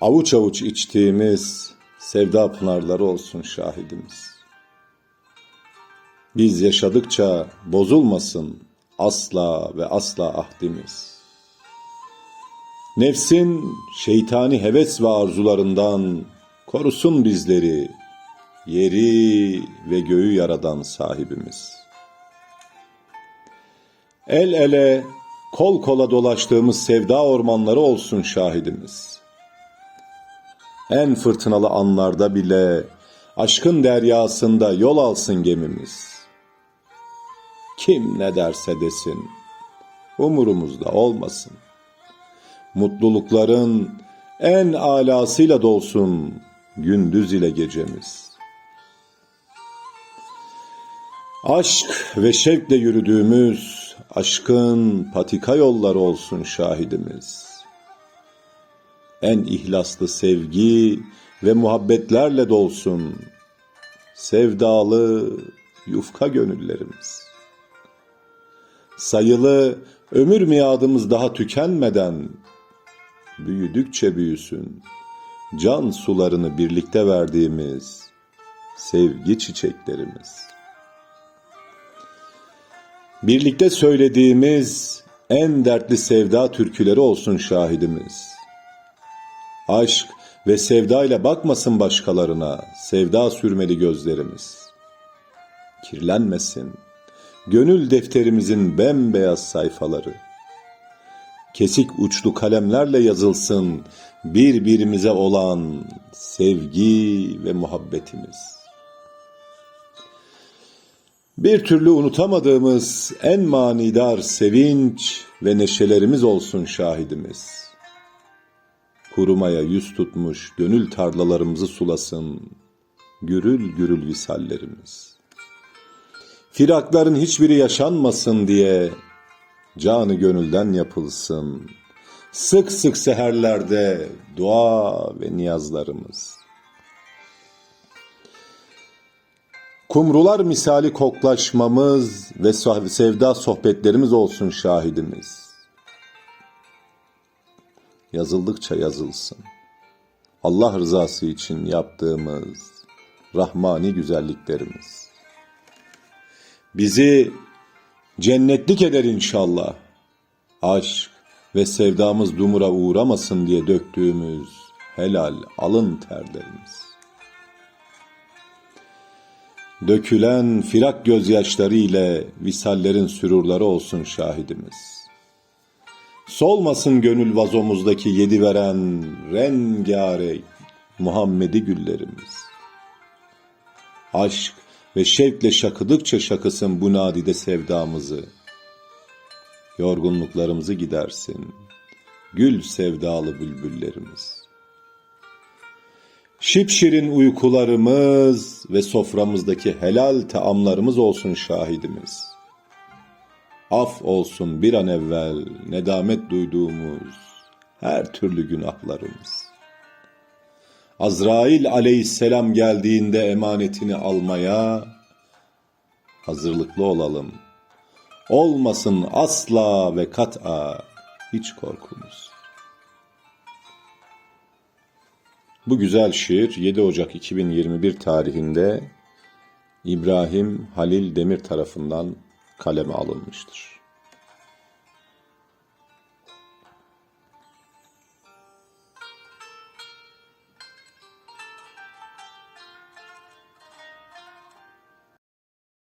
Avuç avuç içtiğimiz sevda pınarları olsun şahidimiz. Biz yaşadıkça bozulmasın asla ve asla ahdimiz. Nefsin şeytani heves ve arzularından korusun bizleri, yeri ve göğü yaradan sahibimiz. El ele, kol kola dolaştığımız sevda ormanları olsun şahidimiz. En fırtınalı anlarda bile aşkın deryasında yol alsın gemimiz. Kim ne derse desin, umurumuzda olmasın. Mutlulukların en alasıyla dolsun gündüz ile gecemiz. Aşk ve şevkle yürüdüğümüz aşkın patika yolları olsun şahidimiz. En ihlaslı sevgi ve muhabbetlerle dolsun sevdalı yufka gönüllerimiz. Sayılı ömür miadımız daha tükenmeden büyüdükçe büyüsün can sularını birlikte verdiğimiz sevgi çiçeklerimiz. Birlikte söylediğimiz en dertli sevda türküleri olsun şahidimiz. Aşk ve sevdayla bakmasın başkalarına sevda sürmeli gözlerimiz. Kirlenmesin gönül defterimizin bembeyaz sayfaları. Kesik uçlu kalemlerle yazılsın birbirimize olan sevgi ve muhabbetimiz. Bir türlü unutamadığımız en manidar sevinç ve neşelerimiz olsun şahidimiz. Kurumaya yüz tutmuş gönül tarlalarımızı sulasın gürül gürül visallerimiz. Firakların hiçbiri yaşanmasın diye canı gönülden yapılsın. Sık sık seherlerde dua ve niyazlarımız. Kumrular misali koklaşmamız ve sevda sohbetlerimiz olsun şahidimiz. Yazıldıkça yazılsın. Allah rızası için yaptığımız rahmani güzelliklerimiz. Bizi cennetlik eder inşallah. Aşk ve sevdamız dumura uğramasın diye döktüğümüz helal alın terlerimiz. Dökülen firak gözyaşları ile visallerin sürurları olsun şahidimiz. Solmasın gönül vazomuzdaki yedi veren rengarenk Muhammedi güllerimiz. Aşk ve şevkle şakıdıkça şakısın bu nadide sevdamızı. Yorgunluklarımızı gidersin, gül sevdalı bülbüllerimiz. Şipşirin uykularımız ve soframızdaki helal taamlarımız olsun şahidimiz. Af olsun bir an evvel nedamet duyduğumuz her türlü günahlarımız. Azrail aleyhisselam geldiğinde emanetini almaya hazırlıklı olalım. Olmasın asla ve kat'a hiç korkumuz. Bu güzel şiir 7 Ocak 2021 tarihinde İbrahim Halil Demir tarafından kaleme alınmıştır.